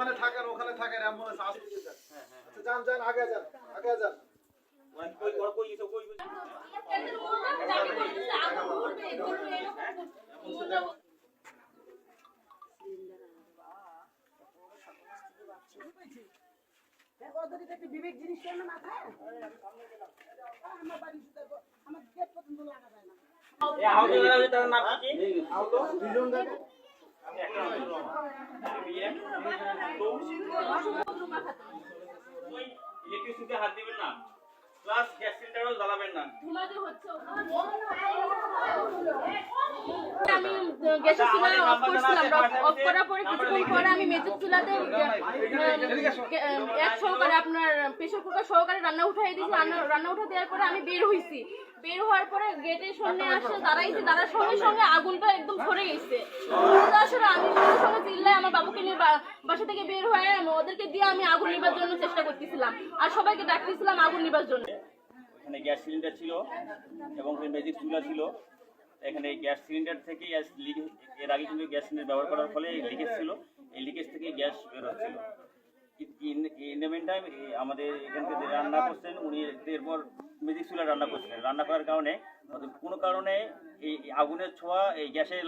ওখানে থাকেন ওখানে থাকেন অ্যাম্বুলেন্স আসতে যান আচ্ছা যান যান আগে যান আগে যান। বিবেক জিনিসটা না মাথায় আমার বাড়ি আমার গেট পর্যন্ত লাগা যায় না ইলেকট্রিসিটিতে হাত দিবেন না প্লাস গ্যাস সিলিন্ডারও জ্বালাবেন না আমি গ্যাসের চুলা অফ করছিলাম অফ করার পরে কিছুক্ষণ পরে আমি মেজের চুলাতে এক সহকারে আপনার প্রেশার কুকার সহকারে রান্না উঠাই দিয়েছি রান্না রান্না উঠা দেওয়ার পরে আমি বের হইছি। বের হওয়ার পরে গেটের সামনে আসে দাঁড়াইছি দাঁড়ার সঙ্গে সঙ্গে আগুনটা একদম ধরে গেছে তো আসলে আমি সঙ্গে সঙ্গে বা- বাসা থেকে বের হয়ে ওদেরকে দিয়ে আমি আগুন নিবার জন্য চেষ্টা করতেছিলাম। আর সবাইকে ডাকতেছিলাম আগুন নিবার জন্য। এখানে গ্যাস সিলিন্ডার ছিল এবং ম্যাজিক চুলা ছিল। এখানে গ্যাস সিলিন্ডার থেকে এর আগে কিন্তু গ্যাস সিলিন্ডার ব্যবহার করার ফলে লিকেজ ছিল। এই লিকেজ থেকে গ্যাস বের হচ্ছিল। আমাদের এখান থেকে যে রান্না করছেন, উনি এরপর ম্যাজিক চুলা রান্না করছিলেন। রান্না করার কারণে কোনো কারণে এই আগুনের ছোঁয়া এই গ্যাসে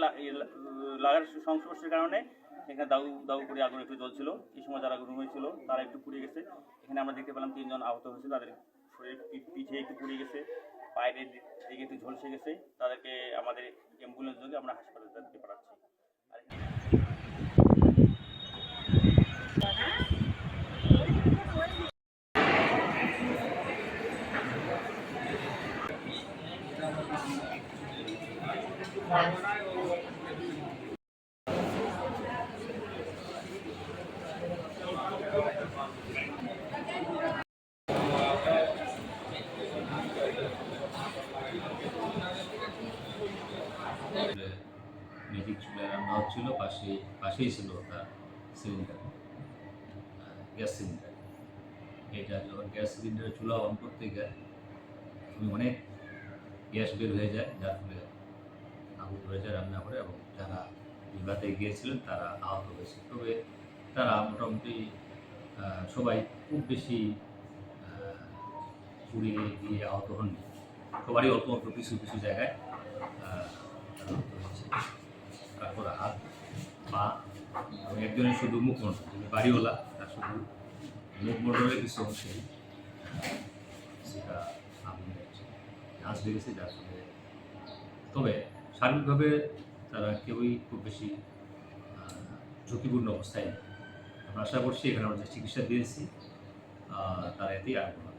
লাগার সংস্পর্শের কারণে এখানে দাউ দাউ করে আগুন একটু জ্বলছিল। এই সময় যারা রুমে ছিল তারা একটু পুড়ে গেছে। এখানে আমরা দেখতে পেলাম তিনজন আহত হয়েছিল। তাদের শরীর পিঠে একটু পুড়ে গেছে বাইরের দিকে একটু ঝলসে গেছে। তাদেরকে আমাদের অ্যাম্বুলেন্স যোগে আমরা হাসপাতালে তাদেরকে পাঠাচ্ছি। আর এখানে রান্না পাশে, পাশেই ছিল ওটা সিলিন্ডার গ্যাস সিলিন্ডার এটা যখন গ্যাস সিলিন্ডারের চুলা অন করতে গেলে অনেক গ্যাস বের হয়ে যায়, যার ফলে আগুন ধরে যায় রান্না করে এবং যারা বিবাদে গিয়েছিলেন তারা আহত হয়েছে। তবে তারা মোটামুটি সবাই খুব বেশি পুড়িয়ে গিয়ে আহত হননি। সবারই অল্প অল্প কিছু কিছু জায়গায় আহত হয়েছে। তারপর হাত, পা এবং একজনের শুধু মুখমণ্ডল যিনি বাড়িওয়ালা, তার শুধু মুখমণ্ডলের কিছু অংশে সেটা আগুন ঝাঁস লেগেছে যার ফলে তবে সার্বিকভাবে তারা কেউই খুব বেশি ঝুঁকিপূর্ণ অবস্থায় আমরা আশা করছি এখানে আমরা যে চিকিৎসা দিয়েছি তারা এতেই কোনো